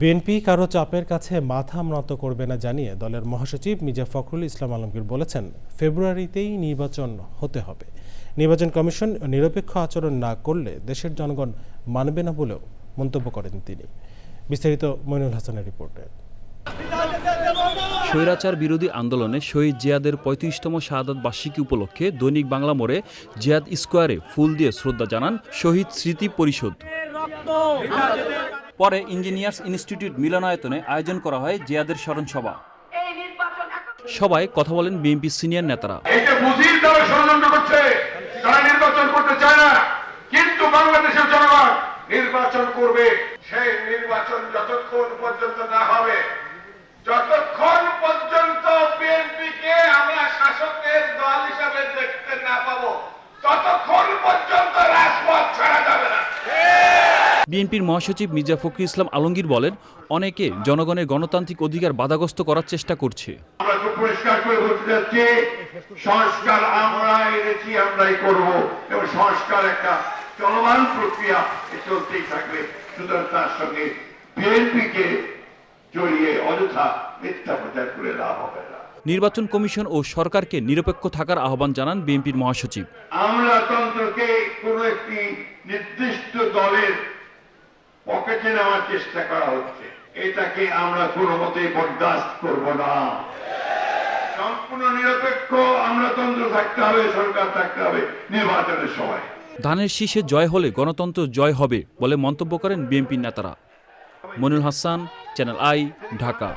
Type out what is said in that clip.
BNP কারও চাপের কাছে মাথা নত করবে না জানিয়ে দলের মহাসচিব মির্জা ফখরুল ইসলাম আলমগীর বলেছেন ফেব্রুয়ারিতেই নির্বাচন হতে হবে। নির্বাচন কমিশন নিরপেক্ষ আচরণ না করলে দেশের জনগণ মানবে না বলেও মন্তব্য করেন তিনি। বিস্তারিত মইনুল হাসানের রিপোর্টে। স্বৈরাচার বিরোধী আন্দোলনে শহীদ জিয়াদের পঁয়ত্রিশতম শাহাদত বার্ষিকী উপলক্ষে দৈনিক বাংলা মোড়ে জিয়াদ স্কোয়ারে ফুল দিয়ে শ্রদ্ধা জানান শহীদ স্মৃতি পরিষদ। পরে ইঞ্জিনিয়ার্স ইনস্টিটিউট মিলনায়তনে আয়োজন করা হয় জিয়াদের স্মরণ সভা সবাই কথা বলেন বিএনপি সিনিয়র নেতারা। নির্বাচন করবে। সেই নির্বাচন যতক্ষণ পর্যন্ত না হবে, যতক্ষণ পর্যন্ত বিএনপিকে আমরা শাসকের দল হিসাবে দেখতে না পাবো বিএনপির মহাসচিব মির্জা ফখরুল ইসলাম আলমগীর বলেন অনেকে জনগণের গণতান্ত্রিক অধিকার বাধাগ্রস্ত করার চেষ্টা করছে। পরিষ্কার করে বলতে যাচ্ছি সংস্কার আমরা এনেছি আমরাই করব। এবং সংস্কার একটা চলমান প্রক্রিয়া চলতেই থাকবে। সুতরাং তার সঙ্গে বিএনপিকে জড়িয়ে অযথা মিথ্যা প্রচার করে লাভ হবে না। নির্বাচন কমিশন ও সরকারকে নিরপেক্ষ থাকার আহ্বান জানান বিএনপির মহাসচিব। আমলাতন্ত্রকে কোন একটি নির্দিষ্ট দলের পকেটে নেওয়ার চেষ্টা করা হচ্ছে। এটাকে আমরা কোনো মতেই বরদাস্ত করব না। সম্পূর্ণ নিরপেক্ষ আমলাতন্ত্র থাকতে হবে, সরকার থাকতে হবে, নির্বাচনের সময়। ধানের শীষে জয় হলে গণতন্ত্র জয় হবে বলে মন্তব্য করেন বিএনপির নেতারা। Monul Hasan, channel I, Dhaka.